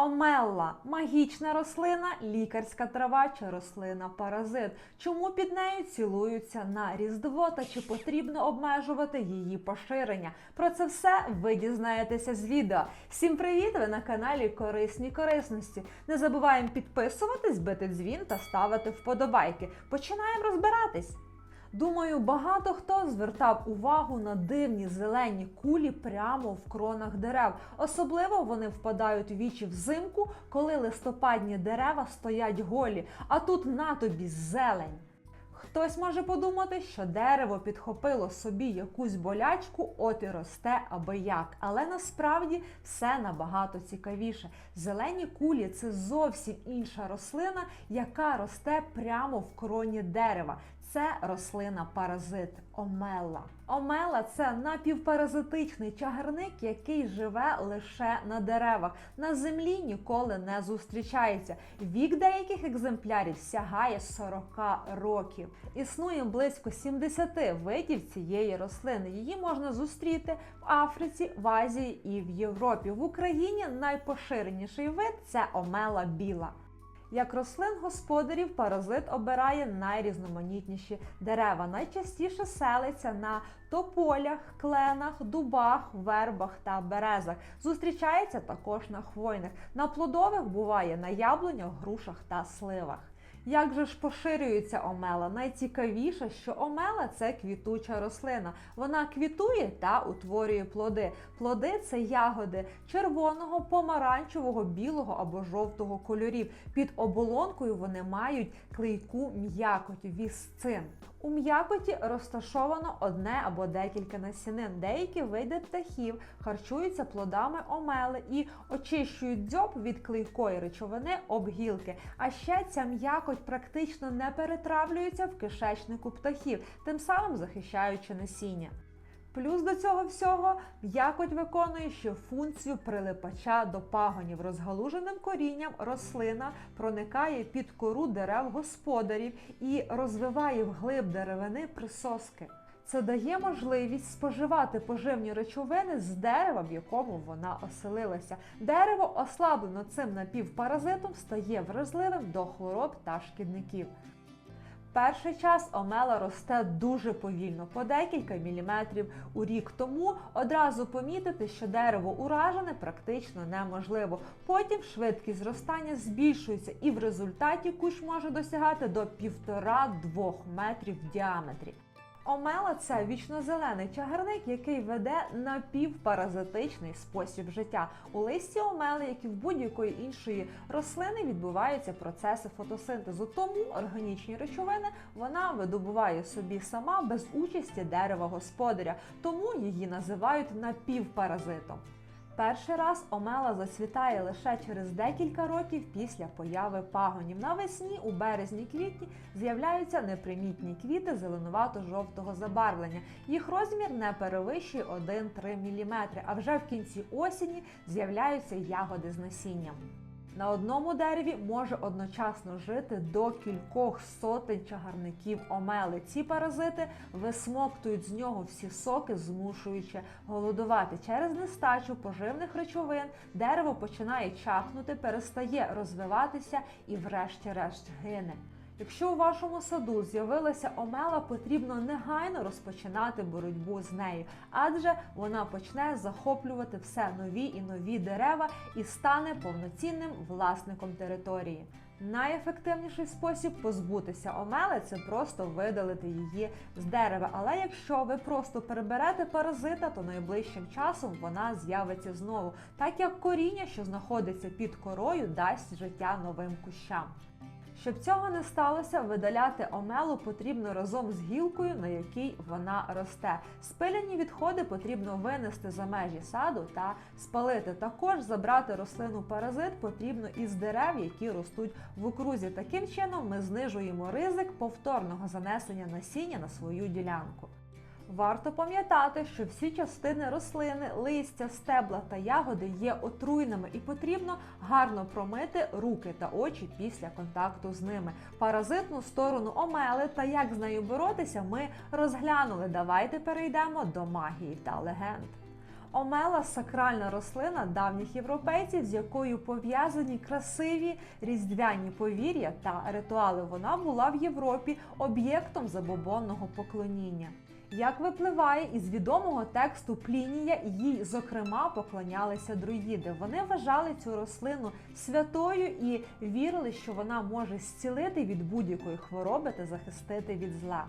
Омелла магічна рослина, лікарська трава чи рослина паразит. Чому під нею цілуються на різдво та чи потрібно обмежувати її поширення? Про це все ви дізнаєтеся з відео. Всім привіт! Ви на каналі Корисні Корисності. Не забуваємо підписуватись, бити дзвін та ставити вподобайки. Починаємо розбиратись. Думаю, багато хто звертав увагу на дивні зелені кулі прямо в кронах дерев. Особливо вони впадають у вічі взимку, коли листопадні дерева стоять голі, а тут на тобі зелень. Хтось може подумати, що дерево підхопило собі якусь болячку, от і росте аби як. Але насправді все набагато цікавіше. Зелені кулі це зовсім інша рослина, яка росте прямо в кроні дерева. Це рослина паразит омела. Омела це напівпаразитичний чагарник, який живе лише на деревах. На землі ніколи не зустрічається. Вік деяких екземплярів сягає 40 років. Існує близько 70 видів цієї рослини. Її можна зустріти в Африці, в Азії і в Європі. В Україні найпоширеніший вид це омела біла. Як рослин господарів, паразит обирає найрізноманітніші дерева. Найчастіше селиться на тополях, кленах, дубах, вербах та березах. Зустрічається також на хвойних. На плодових буває на яблунях, грушах та сливах. Як же ж поширюється омела? Найцікавіше, що омела це квітуча рослина. Вона квітує та утворює плоди. Плоди це ягоди червоного, помаранчевого, білого або жовтого кольорів. Під оболонкою вони мають клейку м'якоть вісцин. У м'якоті розташовано одне або декілька насінин. Деякі види птахів харчуються плодами омели і очищують дзьоб від клейкої речовини обгілки. А ще ця м'якоть практично не перетравлюється в кишечнику птахів, тим самим захищаючи насіння. Плюс до цього всього м'якоть виконує ще функцію прилипача до пагонів. Розгалуженим корінням рослина проникає під кору дерев господарів і розвиває вглиб деревини присоски. Це дає можливість споживати поживні речовини з дерева, в якому вона оселилася. Дерево, ослаблено цим напівпаразитом, стає вразливим до хвороб та шкідників. Перший час омела росте дуже повільно, по декілька міліметрів у рік. Тому одразу помітити, що дерево уражене практично неможливо. Потім швидкість зростання збільшується, і в результаті кущ може досягати до 1,5-2 метрів в діаметрі. Омела це вічнозелений чагарник, який веде напівпаразитичний спосіб життя. У листі омели, як і в будь-якої іншої рослини, відбуваються процеси фотосинтезу. Тому органічні речовини вона видобуває собі сама без участі дерева господаря, тому її називають напівпаразитом. Перший раз омела зацвітає лише через декілька років після появи пагонів. Навесні, у березні-квітні, з'являються непримітні квіти зеленувато-жовтого забарвлення. Їх розмір не перевищує 1-3 мм, а вже в кінці осені з'являються ягоди з насінням. На одному дереві може одночасно жити до кількох сотень чагарників омели. Ці паразити висмоктують з нього всі соки, змушуючи голодувати. Через нестачу поживних речовин дерево починає чахнути, перестає розвиватися і, врешті-решт, гине. Якщо у вашому саду з'явилася омела, потрібно негайно розпочинати боротьбу з нею, адже вона почне захоплювати все нові і нові дерева і стане повноцінним власником території. Найефективніший спосіб позбутися омели це просто видалити її з дерева. Але якщо ви просто переберете паразита, то найближчим часом вона з'явиться знову, так як коріння, що знаходиться під корою, дасть життя новим кущам. Щоб цього не сталося, видаляти омелу потрібно разом з гілкою, на якій вона росте. Спиляні відходи потрібно винести за межі саду та спалити. Також забрати рослину паразит потрібно із дерев, які ростуть в окрузі. Таким чином ми знижуємо ризик повторного занесення насіння на свою ділянку. Варто пам'ятати, що всі частини рослини, листя, стебла та ягоди є отруйними і потрібно гарно промити руки та очі після контакту з ними. Паразитну сторону омели та як з нею боротися, ми розглянули. Давайте перейдемо до магії та легенд. Омела сакральна рослина давніх європейців, з якою пов'язані красиві різдвяні повір'я та ритуали. Вона була в Європі об'єктом забобонного поклоніння. Як випливає із відомого тексту Плінія, їй зокрема поклонялися друїди. Вони вважали цю рослину святою і вірили, що вона може зцілити від будь-якої хвороби та захистити від зла.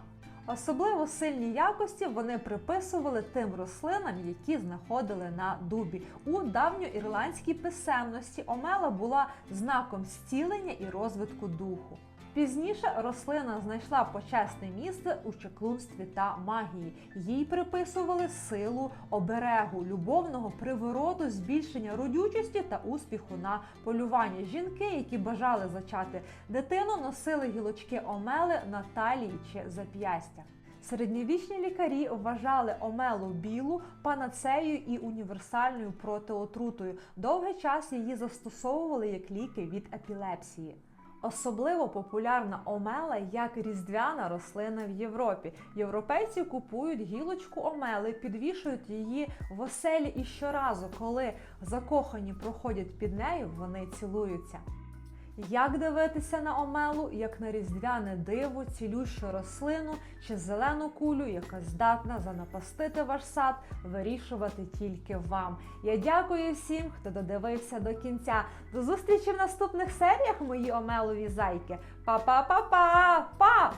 Особливо сильні якості вони приписували тим рослинам, які знаходили на дубі. У давньоірландській писемності омела була знаком зцілення і розвитку духу. Пізніше рослина знайшла почесне місце у чеклунстві та магії. Їй приписували силу оберегу, любовного привороту, збільшення родючості та успіху на полювання. Жінки, які бажали зачати дитину, носили гілочки омели на талії чи зап'ястях. Середньовічні лікарі вважали омелу білу панацеєю і універсальною протиотрутою. Довгий час її застосовували як ліки від епілепсії. Особливо популярна омела як різдвяна рослина в Європі. Європейці купують гілочку омели, підвішують її в оселі і щоразу, коли закохані проходять під нею, вони цілуються. Як дивитися на омелу, як на різдвяне диво, цілющу рослину чи зелену кулю, яка здатна занапастити ваш сад, вирішувати тільки вам. Я дякую всім, хто додивився до кінця. До зустрічі в наступних серіях, мої омелові зайки. Па-па-па-па! Па! Па!